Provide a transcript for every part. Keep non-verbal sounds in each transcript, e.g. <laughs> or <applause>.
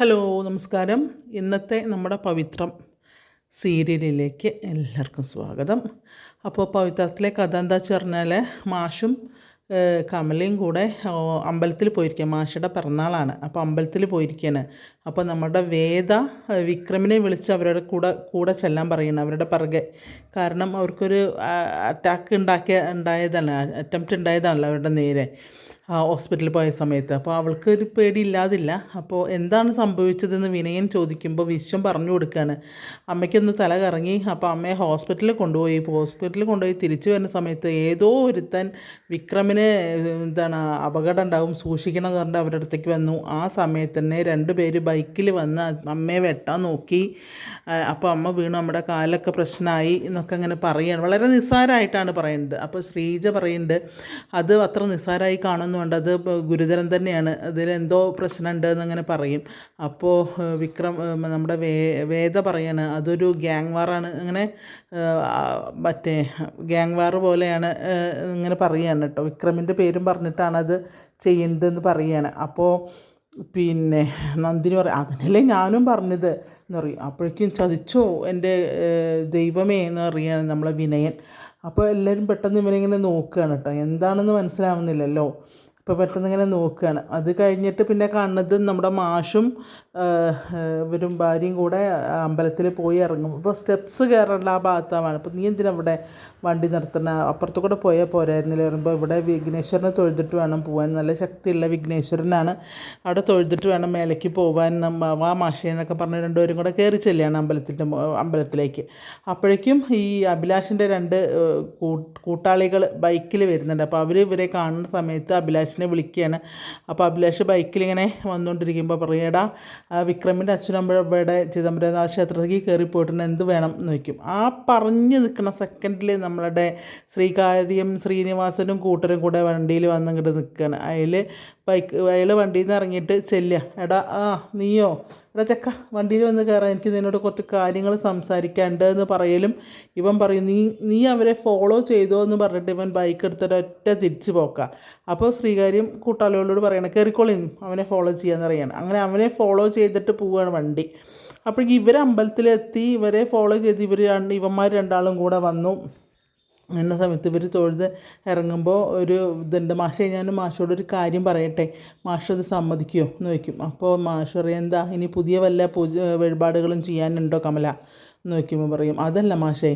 Hello നമസ്കാരം. ഇന്നത്തെ നമ്മുടെ പവിത്രം സീരിയലിലേക്ക് എല്ലാവർക്കും സ്വാഗതം. അപ്പോൾ പവിത്രത്തിലെ കഥ എന്താ വെച്ച് പറഞ്ഞാൽ മാഷും കമലയും കൂടെ അമ്പലത്തിൽ പോയിരിക്കുക മാഷയുടെ പിറന്നാളാണ്. അപ്പോൾ അമ്പലത്തിൽ പോയിരിക്കുകയാണ്. അപ്പോൾ നമ്മുടെ വേദ വിക്രമിനെ വിളിച്ച് അവരുടെ കൂടെ കൂടെ ചെല്ലാൻ പറയുന്നു അവരുടെ പിറകെ. കാരണം അവർക്കൊരു അറ്റാക്ക് ഉണ്ടാക്കിയ ഉണ്ടായതാണ് അറ്റംപ്റ്റ് ഉണ്ടായതാണല്ലോ അവരുടെ നേരെ. ഹോസ്പിറ്റലിൽ പോയ സമയത്ത്. അപ്പോൾ അവൾക്ക് ഒരു പേടി ഇല്ലാതില്ല അപ്പോൾ എന്താണ് സംഭവിച്ചതെന്ന് വിനയൻ ചോദിക്കുമ്പോൾ വിശ്വം പറഞ്ഞു കൊടുക്കുകയാണ് അമ്മയ്ക്കൊന്ന് തല കറങ്ങി. അപ്പോൾ അമ്മയെ ഹോസ്പിറ്റലിൽ കൊണ്ടുപോയി. ഹോസ്പിറ്റലിൽ കൊണ്ടുപോയി തിരിച്ചു വരുന്ന സമയത്ത് ഏതോ ഒരുത്തൻ വിക്രമിന് എന്താണ് അപകടം ഉണ്ടാവും സൂക്ഷിക്കണം എന്ന് പറഞ്ഞിട്ട് അവരുടെ അടുത്തേക്ക് വന്നു. ആ സമയത്ത് തന്നെ രണ്ട് പേര് ബൈക്കിൽ വന്ന് അമ്മയെ വെട്ടാൻ നോക്കി. അപ്പോൾ അമ്മ വീണു. നമ്മുടെ കാലൊക്കെ പ്രശ്നമായി എന്നൊക്കെ അങ്ങനെ പറയുകയാണ് വളരെ നിസ്സാരമായിട്ടാണ് പറയുന്നത്. അപ്പോൾ ശ്രീജ പറയുന്നുണ്ട് അത് അത്ര നിസ്സാരമായി കാണുന്നുണ്ട് ഇപ്പൊ ഗുരുതരം തന്നെയാണ്. അതിലെന്തോ പ്രശ്നമുണ്ട് എന്നങ്ങനെ പറയും. അപ്പോൾ വിക്രം നമ്മുടെ വേ വേദ പറയാണ് അതൊരു ഗ്യാങ് വാറാണ് അങ്ങനെ മറ്റേ ഗ്യാങ് വാർ പോലെയാണ് ഇങ്ങനെ പറയുകയാണ് കേട്ടോ. വിക്രമിന്റെ പേരും പറഞ്ഞിട്ടാണ് അത് ചെയ്യേണ്ടതെന്ന് പറയുകയാണ് അപ്പോൾ പിന്നെ നന്ദിനി പറയും അതിനല്ലേ ഞാനും പറഞ്ഞത്? എന്ന് പറയും. അപ്പോഴേക്കും ചതിച്ചോ എന്റെ ദൈവമേ എന്ന് പറയുകയാണ് നമ്മളെ വിനയൻ. അപ്പോൾ എല്ലാവരും പെട്ടെന്ന് ഇവനെ ഇങ്ങനെ നോക്കുകയാണ് കേട്ടോ. എന്താണെന്ന് മനസ്സിലാവുന്നില്ലല്ലോ. അപ്പോൾ പെട്ടെന്ന് ഇങ്ങനെ നോക്കുകയാണ് അത് കഴിഞ്ഞിട്ട് പിന്നെ കാണുന്നത് നമ്മുടെ മാഷും ഇവരും ഭാര്യയും കൂടെ അമ്പലത്തിൽ പോയി ഇറങ്ങും. അപ്പോൾ സ്റ്റെപ്സ് കയറേണ്ട ആ ഭാഗത്താണ്. അപ്പോൾ നീ എന്തിനാ ഇവിടെ വണ്ടി നിർത്തണ? അപ്പുറത്തു കൂടെ പോയാൽ പോരായിരുന്നില്ല പറയുമ്പോൾ ഇവിടെ വിഘ്നേശ്വരനെ തൊഴുതിട്ട് വേണം പോകാൻ നല്ല ശക്തിയുള്ള വിഘ്നേശ്വരനാണ്. അവിടെ തൊഴുതിട്ട് വേണം മേലേക്ക് പോകാൻ വാ മാഷേ എന്നൊക്കെ പറഞ്ഞ് രണ്ടുപേരും കൂടെ കയറി ചെല്ലുകയാണ് അമ്പലത്തിന്റെ അമ്പലത്തിലേക്ക്. അപ്പോഴേക്കും ഈ അഭിലാഷിന്റെ രണ്ട് കൂട്ടാളികൾ ബൈക്കിൽ വരുന്നുണ്ട്. അപ്പോൾ അവർ ഇവരെ കാണുന്ന സമയത്ത് അഭിലാഷിനെ വിളിക്കുകയാണ്. അപ്പോൾ അഭിലാഷ് ബൈക്കിൽ ഇങ്ങനെ വന്നുകൊണ്ടിരിക്കുമ്പോൾ പറയടാ വിക്രമിന്റെ അച്ഛനമ്മയുടെ ചിദംബരനാഥ ക്ഷേത്രത്തിലേക്ക് കയറി പോയിട്ടുണ്ട് എന്ത് വേണം? എന്ന് വയ്ക്കും ആ പറഞ്ഞു നിൽക്കുന്ന സെക്കൻഡിൽ നമ്മളുടെ ശ്രീകാര്യം ശ്രീനിവാസനും കൂട്ടരും കൂടെ വണ്ടിയിൽ വന്നിങ്ങോട്ട് നിൽക്കുകയാണ്. അതിൽ ബൈക്ക് അയാൾ വണ്ടിയിൽ നിന്ന് ഇറങ്ങിയിട്ട് ചെല്ലുക. എടാ ആ നീയോ? എടാ ചക്ക വണ്ടിയിൽ വന്ന് കയറാൻ എനിക്ക് നിന്നോട് കുറച്ച് കാര്യങ്ങൾ സംസാരിക്കാനുണ്ട് എന്ന് പറയലും ഇവൻ പറയും നീ നീ അവരെ ഫോളോ ചെയ്തോ എന്ന് പറഞ്ഞിട്ട് ഇവൻ ബൈക്ക് എടുത്തിട്ട് ഒറ്റ തിരിച്ചു പോക്കാം. അപ്പോൾ ശ്രീകാര്യം കൂട്ടാളികളോട് പറയണം കയറിക്കോളിയും അവനെ ഫോളോ ചെയ്യാന്ന് അറിയണം അങ്ങനെ അവനെ ഫോളോ ചെയ്തിട്ട് പോവുകയാണ് വണ്ടി. അപ്പോഴേക്കും ഇവർ അമ്പലത്തിലെത്തി ഇവരെ ഫോളോ ചെയ്ത് ഇവർ ഇവന്മാർ രണ്ടാളും കൂടെ വന്നു. എന്ന സമയത്ത് ഇവർ തൊഴുത് ഇറങ്ങുമ്പോൾ ഒരു ഇതുണ്ട്. മാഷെ ഞാൻ മാഷോട് ഒരു കാര്യം പറയട്ടെ? മാഷ് അത് സമ്മതിക്കുമോ എന്ന് ചോദിക്കും. അപ്പോൾ മാഷ് പറയും എന്താ? ഇനി പുതിയ വല്ല പൂജ വഴിപാടുകളും ചെയ്യാനുണ്ടോ കമല? എന്ന് ചോദിക്കുമ്പോൾ പറയും. അതല്ല മാഷേ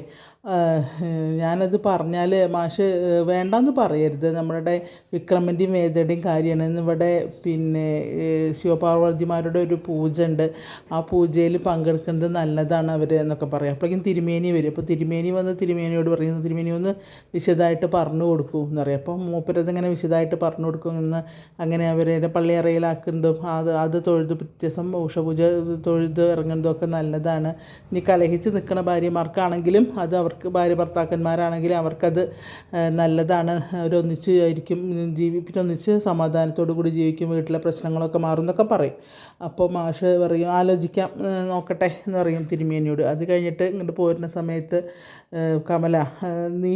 ഞാനത് പറഞ്ഞാൽ മാഷ് വേണ്ടാന്ന് പറയരുത്. നമ്മളുടെ വിക്രമിന്റെയും വേദയുടെയും കാര്യമാണ്. ഇന്നിവിടെ പിന്നെ ശിവപാർവതിമാരുടെ ഒരു പൂജ ഉണ്ട് ആ പൂജയിൽ പങ്കെടുക്കുന്നത് നല്ലതാണ് അവർ എന്നൊക്കെ പറയും. അപ്പോഴേക്കും തിരുമേനി വരും. അപ്പോൾ തിരുമേനി വന്ന് തിരുമേനിയോട് പറയുന്നു തിരുമേനി ഒന്ന് വിശദമായിട്ട് പറഞ്ഞു കൊടുക്കൂ എന്നറിയാം. അപ്പോൾ മൂപ്പരതിങ്ങനെ വിശദമായിട്ട് പറഞ്ഞു കൊടുക്കും. എന്ന് അങ്ങനെ അവരുടെ പള്ളി അറയിലാക്കുന്നതും അത് അത് തൊഴുത് വ്യത്യാസം ഉഷപൂജ തൊഴുത് ഇറങ്ങുന്നതും ഒക്കെ നല്ലതാണ്. ഇനി കലഹിച്ച് നിൽക്കുന്ന ഭാര്യമാർക്കാണെങ്കിലും അത് അവർക്ക് ഭാര്യ ഭർത്താക്കന്മാരാണെങ്കിൽ അവർക്കത് നല്ലതാണ്. അവരൊന്നിച്ച് ആയിരിക്കും ജീവി പിന്നെ ഒന്നിച്ച് സമാധാനത്തോടു കൂടി ജീവിക്കും വീട്ടിലെ പ്രശ്നങ്ങളൊക്കെ മാറും എന്നൊക്കെ പറയും. അപ്പോൾ മാഷ് പറയും ആലോചിക്കാം നോക്കട്ടെ എന്ന് പറയും തിരുമേനിയോട്. അത് കഴിഞ്ഞിട്ട് ഇങ്ങോട്ട് പോരുന്ന സമയത്ത് കമല നീ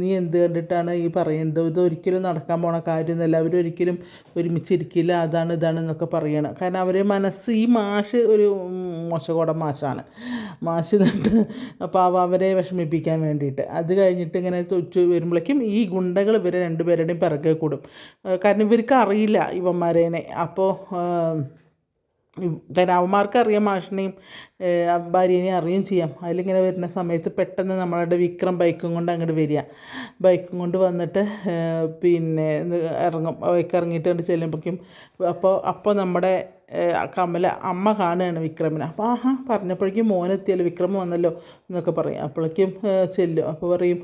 നീ എന്ത് കണ്ടിട്ടാണ് ഈ പറയുന്നത് ഇതൊരിക്കലും നടക്കാൻ പോണ കാര്യമൊന്നുമല്ല. അവരൊരിക്കലും ഒരുമിച്ചിരിക്കില്ല. അതാണ് ഇതാണ് എന്നൊക്കെ പറയണം. കാരണം അവരെ മനസ്സ് ഈ മാഷ് ഒരു മോശകോടം മാഷാണ്. മാഷ് എന്നിട്ട് അപ്പോൾ അവരെ അവരെ വിഷമിപ്പിക്കാൻ വേണ്ടിയിട്ട്. അത് കഴിഞ്ഞിട്ട് ഇങ്ങനെ തൊച്ചു വരുമ്പോഴേക്കും ഈ ഗുണ്ടകൾ ഇവരെ രണ്ടുപേരുടെയും പിറകെ കൂടും. കാരണം ഇവർക്ക് അറിയില്ല ഇവന്മാരേനെ. അപ്പോൾ കാരണം അവന്മാർക്ക് അറിയാം മാഷിനെയും ഭാര്യേനെയും അറിയുകയും ചെയ്യാം. അതിലിങ്ങനെ വരുന്ന സമയത്ത് പെട്ടെന്ന് നമ്മളുടെ വിക്രം ബൈക്കും കൊണ്ട് അങ്ങോട്ട് വരിക. ബൈക്കും കൊണ്ട് വന്നിട്ട് പിന്നെ ഇറങ്ങും. ബൈക്ക് ഇറങ്ങിയിട്ട് കൊണ്ട് ചെല്ലുമ്പോഴേക്കും അപ്പോൾ അപ്പോൾ നമ്മുടെ കമല അമ്മ കാണുകയാണ് വിക്രമിനെ. അപ്പോൾ ആഹാ പറഞ്ഞപ്പോഴേക്കും മോനെത്തിയാലോ വിക്രം വന്നല്ലോ എന്നൊക്കെ പറയും. അപ്പോഴേക്കും ചെല്ലും. അപ്പോൾ പറയും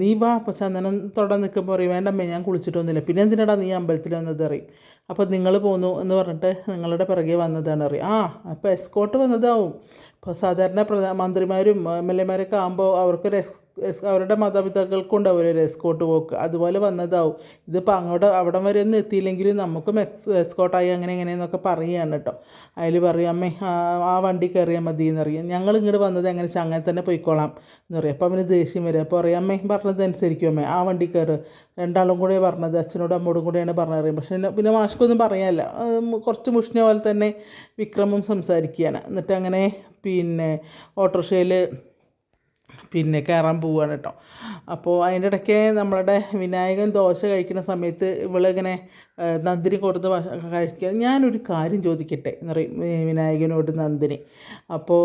നീ വാ അപ്പോൾ ചന്ദനം തൊടാൻ നിൽക്കുമ്പോൾ പറയും വേണ്ടമ്മേ ഞാൻ കുളിച്ചിട്ടൊന്നുമില്ല പിന്നെ എന്തിനാടാ നീ അമ്പലത്തിൽ വന്നത് അറിയും അപ്പോൾ നിങ്ങൾ പോന്നു എന്ന് പറഞ്ഞിട്ട് നിങ്ങളുടെ പിറകെ വന്നതാണ് അറിയും ആ അപ്പോൾ എസ്കോട്ട് വന്നതാവും. ഇപ്പോൾ സാധാരണ പ്രധാ മന്ത്രിമാരും എം എൽ എമാരൊക്കെ ആകുമ്പോൾ അവർക്കൊരു എസ് അവരുടെ മാതാപിതാക്കൾക്കുണ്ടാവും ഒരു എസ്കോട്ട് പോക്ക് അതുപോലെ വന്നതാവും. ഇതിപ്പോൾ അങ്ങോട്ട് അവിടം വരെ ഒന്നും എത്തിയില്ലെങ്കിലും നമുക്കും എക്സ് എസ്കോട്ടായി അങ്ങനെ എങ്ങനെയെന്നൊക്കെ പറയുകയാണ് കേട്ടോ. അതിൽ പറയും അമ്മേ ആ- വണ്ടി കയറിയാൽ മതി എന്നറിയാം ഞങ്ങൾ ഇങ്ങോട്ട് വന്നത് എങ്ങനെ വെച്ചാൽ അങ്ങനെ തന്നെ പോയിക്കോളാം. എന്ന് പറയും. അപ്പോൾ അവന് ദേഷ്യം വരും. അപ്പോൾ പറയും അമ്മേ പറഞ്ഞത് അനുസരിക്കും അമ്മേ. ആ വണ്ടി കയറ് രണ്ടാളും കൂടെ പറഞ്ഞത് അച്ഛനോടും അമ്മോടും കൂടെയാണ് പറഞ്ഞറിയും പക്ഷേ പിന്നെ മാഷ്ക്കൊന്നും പറയാനല്ല. കുറച്ച് മുഷിഞ്ഞ പോലെ തന്നെ വിക്രമും സംസാരിക്കുകയാണ്. എന്നിട്ട് അങ്ങനെ പിന്നെ ഓട്ടോറിക്ഷയിൽ പിന്നെ കയറാൻ പോവുകയാണ് കേട്ടോ അപ്പോൾ അതിന്റെ ഇടയ്ക്ക് നമ്മളുടെ വിനായകൻ ദോശ കഴിക്കുന്ന സമയത്ത് ഇവളിങ്ങനെ നന്ദിനി കൊടുത്ത് കഴിക്കുക ഞാനൊരു കാര്യം ചോദിക്കട്ടെ എന്ന് പറയും വിനായകനോട് നന്ദിനി. അപ്പോൾ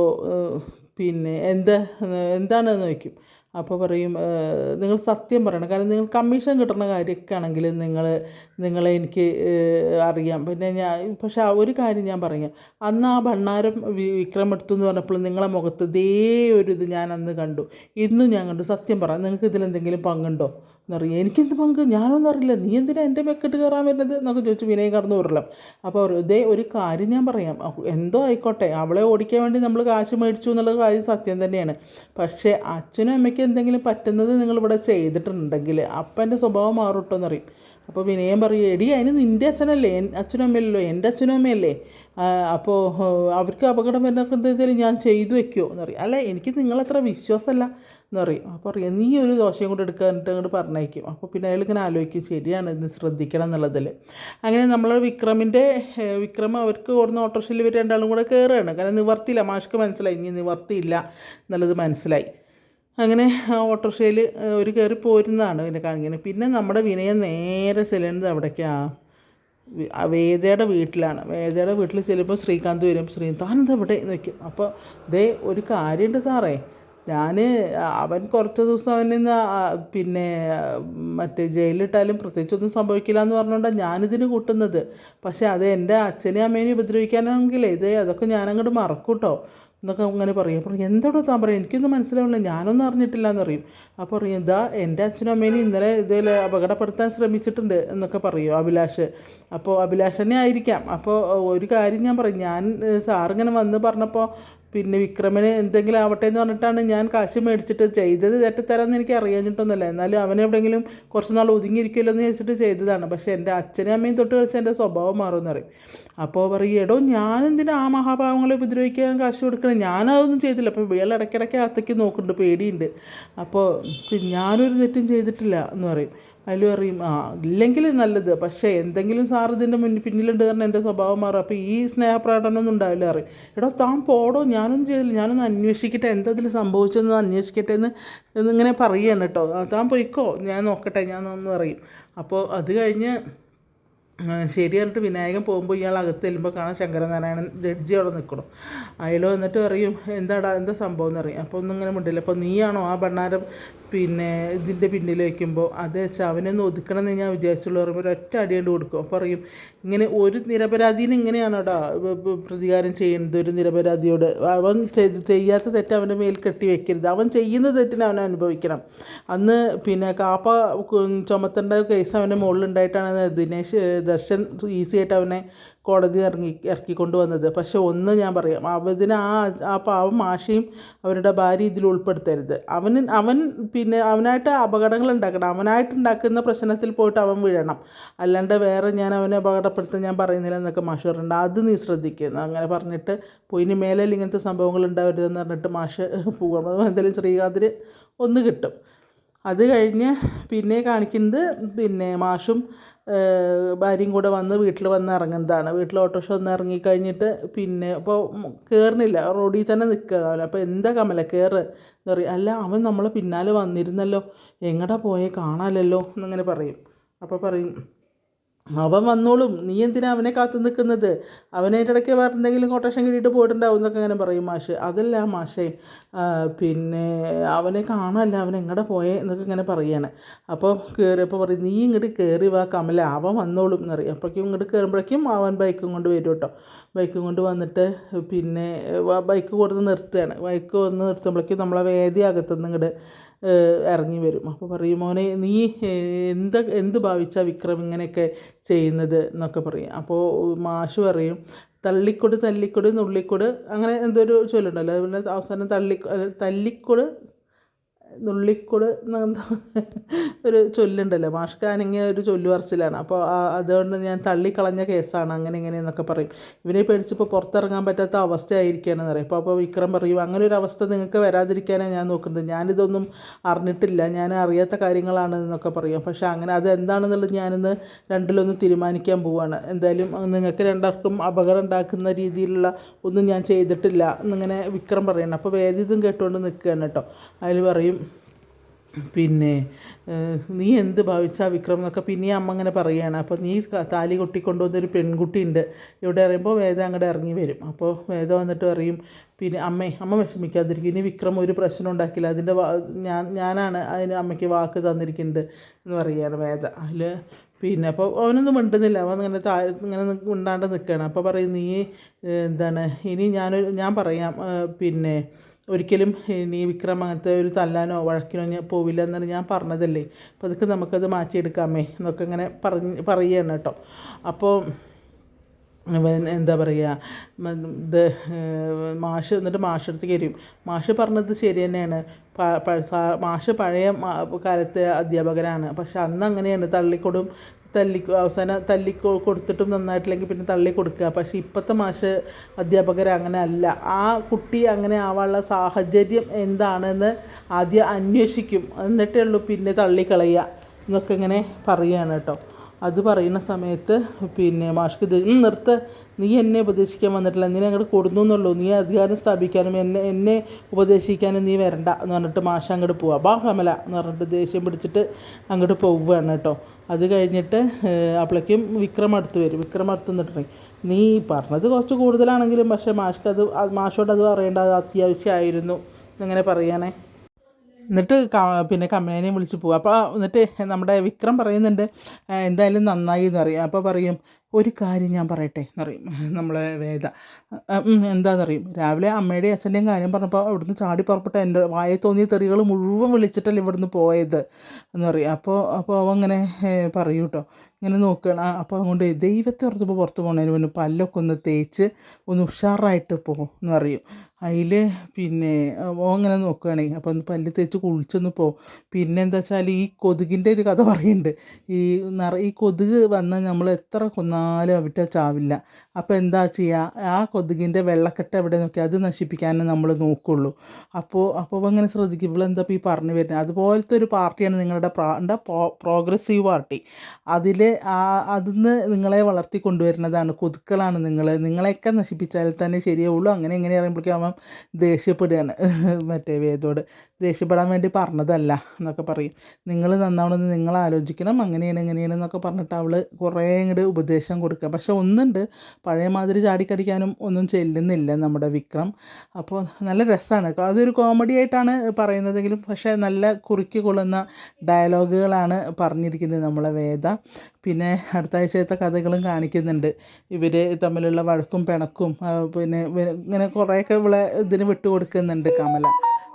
പിന്നെ എന്താ എന്താണെന്ന് ചോദിക്കും. അപ്പോൾ പറയും നിങ്ങൾ സത്യം പറയണം. കാരണം നിങ്ങൾ കമ്മീഷൻ കിട്ടുന്ന കാര്യമൊക്കെ ആണെങ്കിൽ നിങ്ങൾ നിങ്ങളെ എനിക്ക് അറിയാം. പിന്നെ ഞാൻ പക്ഷെ ആ ഒരു കാര്യം ഞാൻ പറയാം. അന്ന് ആ ഭണ്ണാരം വിക്രം എടുത്തു എന്ന് പറഞ്ഞപ്പോൾ നിങ്ങളെ മുഖത്ത് ഇതേ ഒരു ഇത് ഞാൻ അന്ന് കണ്ടു. ഇന്നും ഞാൻ കണ്ടു. സത്യം പറ നിങ്ങൾക്ക് ഇതിലെന്തെങ്കിലും പങ്കുണ്ടോ? എന്നറിയാം. എനിക്കെന്ത് പങ്ക്? ഞാനൊന്നും അറിയില്ല. നീ എന്തിനാ എന്റെ മെക്കെട്ട് കയറാൻ വരുന്നത്? എന്നൊക്കെ ചോദിച്ചു വിനയം കടന്നു വരല്ലോ അപ്പോൾ ഇതേ ഒരു കാര്യം ഞാൻ പറയാം. എന്തോ ആയിക്കോട്ടെ. അവളെ ഓടിക്കാൻ വേണ്ടി നമ്മൾ കാശ് മേടിച്ചു എന്നുള്ള കാര്യം സത്യം തന്നെയാണ്. പക്ഷേ അച്ഛനും അമ്മയ്ക്കും എന്തെങ്കിലും പറ്റുന്നത് നിങ്ങളിവിടെ ചെയ്തിട്ടുണ്ടെങ്കിൽ അപ്പന്റെ സ്വഭാവം മാറും എന്നറിയും. അപ്പോൾ വിനയം പറയും എടി അതിന് നിന്റെ അച്ഛനല്ലേ? അച്ഛനും അമ്മയല്ലോ എന്റെ അച്ഛനും അമ്മയല്ലേ? അപ്പോൾ അവർക്ക് അപകടം വരുന്ന എന്തെങ്കിലും ഞാൻ ചെയ്തു വെക്കുമോ എന്നറിയാം. അല്ല എനിക്ക് നിങ്ങളത്ര വിശ്വാസമല്ല. എന്ന് പറയും. അപ്പോൾ പറയും നീ ഒരു ദോശയും കൂടെ എടുക്കാനിട്ട് അങ്ങോട്ട് പറഞ്ഞേക്കും അപ്പോൾ പിന്നെ അയാൾ ഇങ്ങനെ ആലോചിക്കും ശരിയാണ് ഇത് ശ്രദ്ധിക്കണം എന്നുള്ളതിൽ. അങ്ങനെ നമ്മൾ വിക്രമിന്റെ വിക്രം അവർക്ക് ഓടുന്ന ഓട്ടോറിക്ഷയിൽ ഇവർ രണ്ടാളും കൂടെ കയറുകയാണ്. കാരണം നിവർത്തിയില്ല. മാഷ്ക്ക് മനസ്സിലായി. ഇനി നിവർത്തിയില്ല എന്നുള്ളത് മനസ്സിലായി. അങ്ങനെ ആ ഓട്ടോറിക്ഷയിൽ ഒരു കയറി പോരുന്നതാണ് പിന്നെ കാണിക്കുന്നത് പിന്നെ നമ്മുടെ വിനയം നേരെ ചെല്ലുന്നത് അവിടേക്കാണ് വേദയുടെ വീട്ടിലാണ്. വേദയുടെ വീട്ടിൽ ചെല്ലുമ്പോൾ ശ്രീകാന്ത് വരും. ശ്രീകാന്ത് ഇവിടെ? നിൽക്കും അപ്പോൾ ദേ ഒരു കാര്യമുണ്ട് സാറേ. ഞാൻ അവൻ കുറച്ച് ദിവസം അവനിൽ നിന്ന് പിന്നെ മറ്റേ ജയിലിലിട്ടാലും പ്രത്യേകിച്ചൊന്നും സംഭവിക്കില്ല എന്ന് പറഞ്ഞുകൊണ്ടാണ് ഞാനിതിന് കൂട്ടുന്നത്. പക്ഷേ അത് എന്റെ അച്ഛനെയും അമ്മേനെയും ഉപദ്രവിക്കാനാണെങ്കിലേ ഇത് അതൊക്കെ ഞാനങ്ങോട്ട് മറക്കൂട്ടോ. എന്നൊക്കെ അങ്ങനെ പറയും. അപ്പോൾ എന്തോടോ താൻ പറയും എനിക്കൊന്നും മനസ്സിലാവില്ല ഞാനൊന്നും അറിഞ്ഞിട്ടില്ല എന്നറിയും അപ്പോൾ പറയും ഇതാ എന്റെ അച്ഛനും അമ്മേനെയും ഇന്നലെ ഇതിൽ അപകടപ്പെടുത്താൻ ശ്രമിച്ചിട്ടുണ്ട് എന്നൊക്കെ പറയും അഭിലാഷ്. അപ്പോൾ അഭിലാഷ് തന്നെ ആയിരിക്കാം. അപ്പോൾ ഒരു കാര്യം ഞാൻ പറയും. ഞാൻ സാറിങ്ങനെ വന്ന് പറഞ്ഞപ്പോൾ പിന്നെ വിക്രമന് എന്തെങ്കിലും ആവട്ടെ എന്ന് പറഞ്ഞിട്ടാണ് ഞാൻ കാശ് മേടിച്ചിട്ട് ചെയ്തത് തെറ്റത്തരാന്ന് എനിക്ക് അറിയാഞ്ഞിട്ടൊന്നുമല്ല എന്നാലും അവനെവിടെയെങ്കിലും കുറച്ച് നാൾ ഒതുങ്ങിയിരിക്കുമല്ലോ എന്ന് വെച്ചിട്ട് ചെയ്തതാണ്. പക്ഷേ എന്റെ അച്ഛനും അമ്മയും തൊട്ട് കളിച്ച് എന്റെ സ്വഭാവം മാറുമെന്ന് പറയും. അപ്പോൾ പറയും എടോ ഞാനെന്തിനാ ആ മഹാഭാവങ്ങളെ ഉപദ്രവിക്കാൻ കാശ് കൊടുക്കണം? ഞാനതൊന്നും ചെയ്തില്ല. അപ്പോൾ ഇയാൾ ഇടയ്ക്കിടയ്ക്ക് അകത്തേക്ക് നോക്കുന്നുണ്ട്. പേടിയുണ്ട്. അപ്പോൾ ഞാനൊരു തെറ്റും ചെയ്തിട്ടില്ല എന്ന് പറയും. അതിൽ പറയും ആ ഇല്ലെങ്കിൽ നല്ലത്. പക്ഷേ എന്തെങ്കിലും സാർ ഇതിന്റെ മുന്നിൽ പിന്നിലുണ്ട് കാരണം എന്റെ സ്വഭാവം മാറും. അപ്പോൾ ഈ സ്നേഹപ്രകടനം സ്നേഹപ്രകടനമൊന്നും ഉണ്ടാവില്ല അറിയും എടോ താൻ പോടോ? ഞാനൊന്നും ചെയ്തില്ല. ഞാനൊന്ന് അന്വേഷിക്കട്ടെ. എന്താ ഇതിൽ സംഭവിച്ചതെന്ന് അന്വേഷിക്കട്ടെ എന്ന് എന്നിങ്ങനെ പറയുകയാണ് കേട്ടോ. താൻ പോയിക്കോ? ഞാൻ നോക്കട്ടെ. ഞാൻ ഒന്ന് പറയും അപ്പോൾ അത് കഴിഞ്ഞ് ശരി പറഞ്ഞിട്ട് വിനായകൻ പോകുമ്പോൾ ഇയാൾ അകത്ത് ചെല്ലുമ്പോൾ കാണാൻ ശങ്കരനാരായണൻ ജഡ്ജി അവിടെ നിൽക്കണം. അയാൾ വന്നിട്ട് പറയും എന്താടാ? എന്താ സംഭവം എന്ന് അറിയാം അപ്പോൾ ഒന്നും ഇങ്ങനെ മിണ്ടില്ല. അപ്പോൾ നീയാണോ ആ ഭണ്ണാരം പിന്നെ ഇതിന്റെ പിന്നിൽ വയ്ക്കുമ്പോൾ അത് വെച്ചാൽ അവനൊന്ന് ഒതുക്കണമെന്ന് ഞാൻ വിചാരിച്ചുള്ളൂ. പറയുമ്പോൾ ഒരൊറ്റ കൊണ്ട് കൊടുക്കും. അപ്പോൾ പറയും ഇങ്ങനെ ഒരു നിരപരാധീനെ ബ- പ്രതികാരം ചെയ്യുന്നത്? ഒരു നിരപരാധിയോട് അവൻ ചെയ്ത് ചെയ്യാത്ത തെറ്റ് അവന്റെ മേൽ കെട്ടി വെക്കരുത്. അവൻ ചെയ്യുന്ന തെറ്റിന് അവൻ അനുഭവിക്കണം. അന്ന് പിന്നെ കാപ്പ ചുമത്തേണ്ട കേസ് അവന്റെ മുകളിലുണ്ടായിട്ടാണ് ദിനേശ് ദർശൻ ഈസി ആയിട്ട് അവനെ കോടതി ഇറങ്ങി ഇറക്കിക്കൊണ്ട് വന്നത് പക്ഷെ ഒന്ന് ഞാൻ പറയാം. അവതിന് ആ ആ പാവം മാഷയും അവരുടെ ഭാര്യ ഇതിൽ ഉൾപ്പെടുത്തരുത്. അവന് അവൻ പിന്നെ അവനായിട്ട് അപകടങ്ങൾ ഉണ്ടാക്കണം. അവനായിട്ട് ഉണ്ടാക്കുന്ന പ്രശ്നത്തിൽ പോയിട്ട് അവൻ വീഴണം. അല്ലാണ്ട് വേറെ ഞാൻ അവനെ അപകടപ്പെടുത്താൻ ഞാൻ പറയുന്നില്ല എന്നൊക്കെ മാഷ് പറഞ്ഞിട്ടുണ്ട്. അത് നീ ശ്രദ്ധിക്കുന്നു അങ്ങനെ പറഞ്ഞിട്ട് പോയി ഇനി മേലെ ഇങ്ങനത്തെ സംഭവങ്ങൾ ഉണ്ടാവരുതെന്ന് പറഞ്ഞിട്ട് മാഷ് പോകണം എന്തായാലും ശ്രീകാന്തിന് ഒന്ന് കിട്ടും. അത് കഴിഞ്ഞ് പിന്നെ കാണിക്കുന്നത് പിന്നെ മാഷും ഭാര്യയും കൂടെ വന്ന് വീട്ടിൽ വന്ന് ഇറങ്ങുന്നതാണ്. വീട്ടിൽ ഓട്ടോറിക്ഷ വന്ന് ഇറങ്ങിക്കഴിഞ്ഞിട്ട് പിന്നെ അപ്പോൾ കയറുന്നില്ല റോഡിൽ തന്നെ നിൽക്കുക അപ്പോൾ എന്താ കമല? കയറ് എന്ന് പറയും. അല്ല അവൻ നമ്മളെ പിന്നാലെ വന്നിരുന്നല്ലോ. എങ്ങടാ പോയേ? കാണാമല്ലോ എന്നിങ്ങനെ പറയും. അപ്പോൾ പറയും അവൻ വന്നോളും. നീ എന്തിനാ അവനെ കാത്തു നിൽക്കുന്നത്? അവനെ ഇടയ്ക്ക് വേറെ എന്തെങ്കിലും കൊട്ടേഷൻ കിട്ടിയിട്ട് പോയിട്ടുണ്ടാവും എന്നൊക്കെ അങ്ങനെ പറയും മാഷ്. അതല്ല മാഷേ പിന്നെ അവനെ കാണാനല്ല അവൻ എങ്ങടെ പോയേ എന്നൊക്കെ ഇങ്ങനെ പറയാണ്. അപ്പോൾ കയറിയപ്പോൾ പറയും നീ ഇങ്ങോട്ട് കയറി വാ കമല അവൻ വന്നോളും എന്നറിയാം അപ്പോഴേക്കും ഇങ്ങോട്ട് കയറുമ്പോഴേക്കും അവൻ ബൈക്കും കൊണ്ട് വരും കേട്ടോ. ബൈക്കും കൊണ്ട് വന്നിട്ട് പിന്നെ ബൈക്ക് കൊടുത്ത് നിർത്തുകയാണ്. ബൈക്ക് വന്ന് നിർത്തുമ്പോഴേക്കും നമ്മളെ വേദി അകത്തുനിന്ന് ഇങ്ങോട്ട് ഇറങ്ങി വരും. അപ്പോൾ പറയും മോനെ നീ എന്ത് എന്ത് ഭാവിച്ചാൽ വിക്രം ഇങ്ങനെയൊക്കെ ചെയ്യുന്നത്? എന്നൊക്കെ പറയും. അപ്പോൾ മാഷ് പറയും തള്ളിക്കൊട് തല്ലിക്കൊട് നുള്ളിക്കൊട് അങ്ങനെ എന്തോ ഒരു ചൊല്ലുണ്ടല്ലോ. അതുപോലെ അവസാനം തള്ളി തല്ലിക്കൊട് നുള്ളിക്കൊട് ഒരു ചൊല്ലുണ്ടല്ലോ. മാഷ്ക്കാണെങ്കിൽ ഒരു ചൊല്ലു പറച്ചിലാണ്. അപ്പോൾ അതുകൊണ്ട് ഞാൻ തള്ളിക്കളഞ്ഞ കേസാണ്. അങ്ങനെ ഇങ്ങനെ എന്നൊക്കെ പറയും. ഇവനെ പേടിച്ചിപ്പോൾ പുറത്തിറങ്ങാൻ പറ്റാത്ത അവസ്ഥയായിരിക്കുകയാണെന്ന് പറയും. അപ്പോൾ അപ്പോൾ വിക്രം പറയും അങ്ങനെ ഒരു അവസ്ഥ നിങ്ങൾക്ക് വരാതിരിക്കാനാണ് ഞാൻ നോക്കുന്നത്. ഞാനിതൊന്നും അറിഞ്ഞിട്ടില്ല. ഞാൻ അറിയാത്ത കാര്യങ്ങളാണ് എന്നൊക്കെ പറയും. പക്ഷേ അങ്ങനെ അത് എന്താണെന്നുള്ളത് ഞാനിന്ന് രണ്ടിലൊന്ന് തീരുമാനിക്കാൻ പോവാണ്. എന്തായാലും നിങ്ങൾക്ക് രണ്ടാർക്കും അപകടം ഉണ്ടാക്കുന്ന രീതിയിലുള്ള ഒന്നും ഞാൻ ചെയ്തിട്ടില്ല. എന്നിങ്ങനെ വിക്രം പറയണം. അപ്പോൾ വേദിതും കേട്ടുകൊണ്ട് നിൽക്കുകയാണ് കേട്ടോ. അതിൽ പറയും പിന്നെ നീ എന്ത് ഭാവിച്ചാ വിക്രം എന്നൊക്കെ പിന്നെ അമ്മ അങ്ങനെ പറയുകയാണ് അപ്പോൾ നീ താലി കൊട്ടിക്കൊണ്ടുവന്നൊരു പെൺകുട്ടി ഉണ്ട് ഇവിടെ അറിയുമ്പോൾ വേദ അങ്ങോട്ട് ഇറങ്ങി വരും. അപ്പോൾ വേദ വന്നിട്ട് അറിയും പിന്നെ അമ്മേ അമ്മ വിഷമിക്കാതിരിക്കും. ഇനി വിക്രം ഒരു പ്രശ്നം ഉണ്ടാക്കില്ല. അതിന്റെ ഞാൻ ഞാനാണ് അതിന് അമ്മയ്ക്ക് വാക്ക് തന്നിരിക്കുന്നത് എന്ന് പറയുകയാണ് വേദ. അതിൽ പിന്നെ അപ്പോൾ അവനൊന്നും മിണ്ടുന്നില്ല. അവൻ ഇങ്ങനെ താ ഇങ്ങനെ ഉണ്ടാണ്ട് നിൽക്കുകയാണ് അപ്പോൾ പറയും നീ എന്താണ് ഇനി ഞാനൊരു ഞാൻ പറയാം പിന്നെ ഒരിക്കലും ഇനി വിക്രം അങ്ങനത്തെ ഒരു തല്ലാനോ വഴക്കിനോ ഞാൻ പോവില്ല എന്നാണ് ഞാൻ പറഞ്ഞതല്ലേ? അപ്പോൾ അതൊക്കെ നമുക്കത് മാറ്റിയെടുക്കാമേ എന്നൊക്കെ ഇങ്ങനെ പറഞ്ഞ് പറയുകയാണ് കേട്ടോ. അപ്പോൾ എന്താ പറയുക ഇത് മാഷ് എന്നിട്ട് മാഷ് അടുത്തേക്ക് വരും. മാഷ് പറഞ്ഞത് ശരി തന്നെയാണ്. മാഷ് പഴയ കാലത്തെ അധ്യാപകനാണ് പക്ഷെ അന്ന് അങ്ങനെയാണ് തള്ളിക്കൊടും തല്ലി അവസാനം തല്ലി കൊടുത്തിട്ടും നന്നായിട്ടില്ലെങ്കിൽ പിന്നെ തള്ളി കൊടുക്കുക. പക്ഷെ ഇപ്പോഴത്തെ മാഷ് അധ്യാപകർ അങ്ങനെ അല്ല ആ കുട്ടി അങ്ങനെ ആവാനുള്ള സാഹചര്യം എന്താണെന്ന് ആദ്യം അന്വേഷിക്കും. എന്നിട്ടേ ഉള്ളൂ പിന്നെ തള്ളിക്കളയുക. എന്നൊക്കെ ഇങ്ങനെ പറയുകയാണ് കേട്ടോ. അത് പറയുന്ന സമയത്ത് പിന്നെ മാഷ്ക്ക് ഇത് നിർത്ത്. നീ എന്നെ ഉപദേശിക്കാൻ വന്നിട്ടില്ല. നീ അങ്ങോട്ട് കൊടുന്നു എന്നുള്ളൂ. നീ അധികാരം സ്ഥാപിക്കാനും എന്നെ എന്നെ ഉപദേശിക്കാനും നീ വരണ്ട. എന്ന് പറഞ്ഞിട്ട് മാഷ് അങ്ങോട്ട് പോവാ. ബാ കമല. എന്ന് പറഞ്ഞിട്ട് ദേഷ്യം പിടിച്ചിട്ട് അങ്ങോട്ട് പോവുകയാണ് കേട്ടോ. അത് കഴിഞ്ഞിട്ട് അപ്പോഴേക്കും വിക്രം അടുത്ത് വരും. വിക്രം അടുത്ത് നിന്നിട്ടുണ്ടെങ്കിൽ നീ പറഞ്ഞത് കുറച്ച് കൂടുതലാണെങ്കിലും പക്ഷേ മാഷ്ക്ക് അത് മാഷോട് അത് പറയേണ്ട അത് അത്യാവശ്യമായിരുന്നു. എന്നിങ്ങനെ പറയാനേ എന്നിട്ട് പിന്നെ കമ്പനേനെയും വിളിച്ച് പോകും അപ്പോൾ എന്നിട്ട് നമ്മുടെ വിക്രം പറയുന്നുണ്ട് എന്തായാലും നന്നായി എന്ന് പറയും അപ്പോൾ പറയും ഒരു കാര്യം ഞാൻ പറയട്ടെ എന്നറിയും. <laughs> നമ്മളെ വേദ. "ആ, ഉം, എന്താണെന്നറിയും രാവിലെ അമ്മയുടെയും അച്ഛന്റെയും കാര്യം പറഞ്ഞപ്പോൾ അവിടുന്ന് ചാടി പുറപ്പെട്ട എന്റെ വായ തോന്നിയ തെറികൾ മുഴുവൻ വിളിച്ചിട്ടല്ല ഇവിടുന്ന് പോയത് എന്ന് പറയും അപ്പോൾ അപ്പോൾ അവ അങ്ങനെ പറയൂ കേട്ടോ ഇങ്ങനെ നോക്കണം അപ്പോൾ അതുകൊണ്ട് ദൈവത്തെ ഓർത്തപ്പോൾ പുറത്ത് പോകണതിന് മുന്നേ പല്ലൊക്കെ ഒന്ന് തേച്ച് ഒന്ന് ഉഷാറായിട്ട് പോകും എന്ന് പറയും അതിൽ പിന്നെ അങ്ങനെ നോക്കുകയാണെങ്കിൽ അപ്പോൾ ഒന്ന് പല്ല് തേച്ച് കുളിച്ചൊന്ന് പോകും പിന്നെ എന്താ വെച്ചാൽ ഈ കൊതുകിന്റെ ഒരു കഥ പറയുന്നുണ്ട്. ഈ നിറ ഈ കൊതുക് വന്നാൽ നമ്മൾ എത്ര കൊന്നാലും അവിടെ ചാവില്ല. അപ്പോൾ എന്താ ചെയ്യുക ആ കൊതുകിന്റെ വെള്ളക്കെട്ട് എവിടെ നോക്കി അത് നശിപ്പിക്കാനേ നമ്മൾ നോക്കുള്ളൂ. അപ്പോൾ അപ്പോൾ അങ്ങനെ ശ്രദ്ധിക്കും. ഇവളെന്താ ഈ പറഞ്ഞു വരുന്നത് അതുപോലത്തെ ഒരു പാർട്ടിയാണ് നിങ്ങളുടെ പ്രാ പ്രോഗ്രസീവ് പാർട്ടി. അതിൽ അതിന്ന് നിങ്ങളെ വളർത്തി കൊണ്ടുവരുന്നതാണ്. കൊതുക്കളാണ് നിങ്ങൾ നിങ്ങളെയൊക്കെ നശിപ്പിച്ചാൽ തന്നെ ശരിയാവുള്ളൂ. അങ്ങനെ എങ്ങനെ പറയുമ്പോഴേക്കും അവൻ ദേഷ്യപ്പെടുകയാണ്. <laughs> മറ്റേ വേദോട്. ദേഷ്യപ്പെടാൻ വേണ്ടി പറഞ്ഞതല്ല എന്നൊക്കെ പറയും. നിങ്ങൾ നന്നാവണമെന്ന് നിങ്ങൾ ആലോചിക്കണം. അങ്ങനെയാണ് എങ്ങനെയാണ് എന്നൊക്കെ പറഞ്ഞിട്ട് അവൾ കുറേ ഇങ്ങോട്ട് ഉപദേശം കൊടുക്കുക. പക്ഷെ ഒന്നുണ്ട്. പഴയമാതിരി ചാടിക്കടിക്കാനും ഒന്നും ചെല്ലുന്നില്ല നമ്മുടെ വിക്രം. അപ്പോൾ നല്ല രസമാണ് അതൊരു കോമഡി ആയിട്ടാണ് പറയുന്നതെങ്കിലും പക്ഷേ നല്ല കുറുക്കി കൊള്ളുന്ന ഡയലോഗുകളാണ് പറഞ്ഞിരിക്കുന്നത് നമ്മളെ വേദ. പിന്നെ അടുത്ത ആഴ്ചത്തെ കഥകളും കാണിക്കുന്നുണ്ട്. ഇവർ തമ്മിലുള്ള വഴക്കും പിണക്കും പിന്നെ ഇങ്ങനെ കുറേയൊക്കെ ഇവിടെ ഇതിന് വിട്ടുകൊടുക്കുന്നുണ്ട് കമല.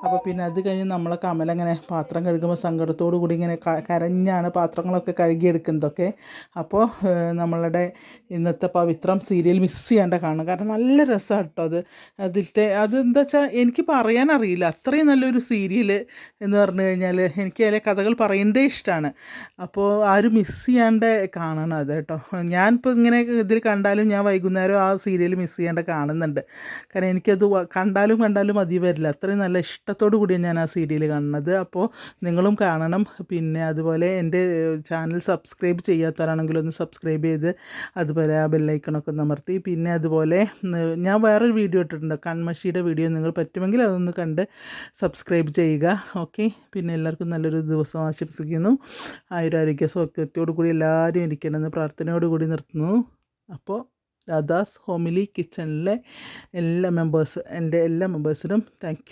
അപ്പോൾ പിന്നെ അത് കഴിഞ്ഞ് നമ്മളെ കമല ഇങ്ങനെ പാത്രം കഴുകുമ്പോൾ സങ്കടത്തോടു കൂടി ഇങ്ങനെ കരഞ്ഞാണ് പാത്രങ്ങളൊക്കെ കഴുകിയെടുക്കുന്നതൊക്കെ. അപ്പോൾ ഏഹ്, നമ്മളുടെ ഇന്നത്തെ പവിത്രം സീരിയൽ മിസ് ചെയ്യാണ്ട കാണും കാരണം നല്ല രസമാണ് കേട്ടോ അത്. അതിലത്തെ അതെന്താ വെച്ചാൽ എനിക്ക് പറയാനറിയില്ല അത്രയും നല്ലൊരു സീരിയൽ എന്ന് പറഞ്ഞു കഴിഞ്ഞാൽ എനിക്ക് അതിലെ കഥകൾ പറയുന്നതേ ഇഷ്ടമാണ് അപ്പോൾ ആരും മിസ് ചെയ്യാണ്ട് കാണണം അത് കേട്ടോ. ഞാനിപ്പോൾ ഇങ്ങനെ ഇതിൽ കണ്ടാലും ഞാൻ വൈകുന്നേരം ആ സീരിയൽ മിസ് ചെയ്യാണ്ട് കാണുന്നുണ്ട്. കാരണം എനിക്കത് കണ്ടാലും കണ്ടാലും മതി വരില്ല. അത്രയും നല്ല ഇഷ്ടത്തോടു കൂടിയാണ് ഞാൻ ആ സീരിയൽ കാണുന്നത്. അപ്പോൾ നിങ്ങളും കാണണം. പിന്നെ അതുപോലെ എന്റെ ചാനൽ സബ്സ്ക്രൈബ് ചെയ്യാത്തവരാണെങ്കിൽ ഒന്ന് സബ്സ്ക്രൈബ് ചെയ്ത് അതുപോലെ ആ ബെല്ലൈക്കണൊക്കെ ഒന്ന് അമർത്തി പിന്നെ അതുപോലെ ഞാൻ വേറൊരു വീഡിയോ ഇട്ടിട്ടുണ്ട്. കൺമഷിയുടെ വീഡിയോ നിങ്ങൾ പറ്റുമെങ്കിൽ അതൊന്ന് കണ്ട് സബ്സ്ക്രൈബ് ചെയ്യുക. ഓക്കെ? പിന്നെ എല്ലാവർക്കും നല്ലൊരു ദിവസം ആശംസിക്കുന്നു. ആയുരാരോഗ്യ സൗഖ്യത്തോടു കൂടി എല്ലാവരും ഇരിക്കണമെന്ന് പ്രാർത്ഥനയോടുകൂടി നിർത്തുന്നു. അപ്പോൾ രാധാസ് ഹോമിലി കിച്ചണിലെ എല്ലാ മെമ്പേഴ്സ് എന്റെ എല്ലാ മെമ്പേഴ്സിനും താങ്ക്